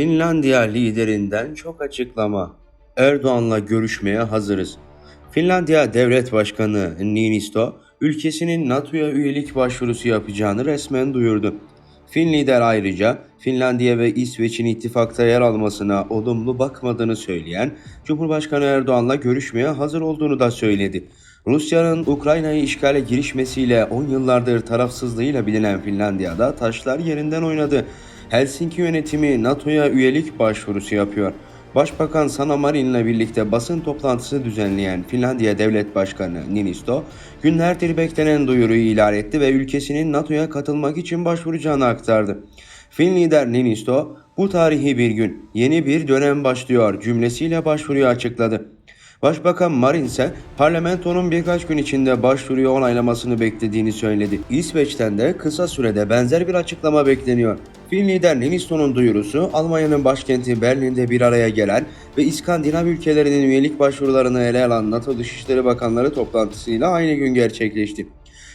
Finlandiya liderinden çok açıklama. Erdoğan'la görüşmeye hazırız. Finlandiya Devlet Başkanı Niinisto, ülkesinin NATO'ya üyelik başvurusu yapacağını resmen duyurdu. Fin lider ayrıca Finlandiya ve İsveç'in ittifakta yer almasına olumlu bakmadığını söyleyen Cumhurbaşkanı Erdoğan'la görüşmeye hazır olduğunu da söyledi. Rusya'nın Ukrayna'yı işgale girişmesiyle 10 yıllardır tarafsızlığıyla bilinen Finlandiya'da taşlar yerinden oynadı. Helsinki yönetimi NATO'ya üyelik başvurusu yapıyor. Başbakan Sanna Marin'le birlikte basın toplantısı düzenleyen Finlandiya Devlet Başkanı Niinisto, günlerdir beklenen duyuruyu ilan etti ve ülkesinin NATO'ya katılmak için başvuracağını aktardı. Fin lider Niinisto, bu tarihi bir gün, yeni bir dönem başlıyor cümlesiyle başvuruyu açıkladı. Başbakan Marin ise parlamentonun birkaç gün içinde başvuruyu onaylamasını beklediğini söyledi. İsveç'ten de kısa sürede benzer bir açıklama bekleniyor. Fin lider Niinisto'nun duyurusu Almanya'nın başkenti Berlin'de bir araya gelen ve İskandinav ülkelerinin üyelik başvurularını ele alan NATO Dışişleri Bakanları toplantısıyla aynı gün gerçekleşti.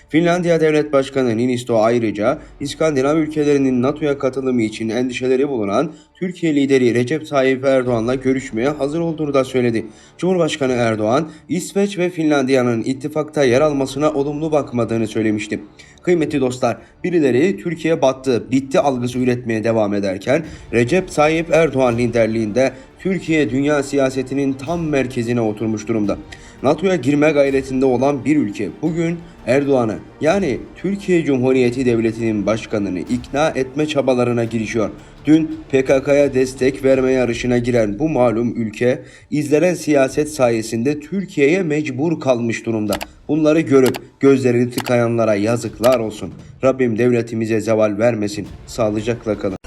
Finlandiya Devlet Başkanı Niinisto ayrıca İskandinav ülkelerinin NATO'ya katılımı için endişeleri bulunan Türkiye lideri Recep Tayyip Erdoğan'la görüşmeye hazır olduğunu da söyledi. Cumhurbaşkanı Erdoğan, İsveç ve Finlandiya'nın ittifakta yer almasına olumlu bakmadığını söylemişti. Kıymetli dostlar, birileri Türkiye battı, bitti algısı üretmeye devam ederken Recep Tayyip Erdoğan liderliğinde Türkiye dünya siyasetinin tam merkezine oturmuş durumda. NATO'ya girme gayretinde olan bir ülke bugün Erdoğan'ı yani Türkiye Cumhuriyeti Devleti'nin başkanını ikna etme çabalarına girişiyor. Dün PKK'ya destek verme yarışına giren bu malum ülke izlenen siyaset sayesinde Türkiye'ye mecbur kalmış durumda. Bunları görüp gözlerini tıkayanlara yazıklar olsun. Rabbim devletimize zeval vermesin. Sağlıcakla kalın.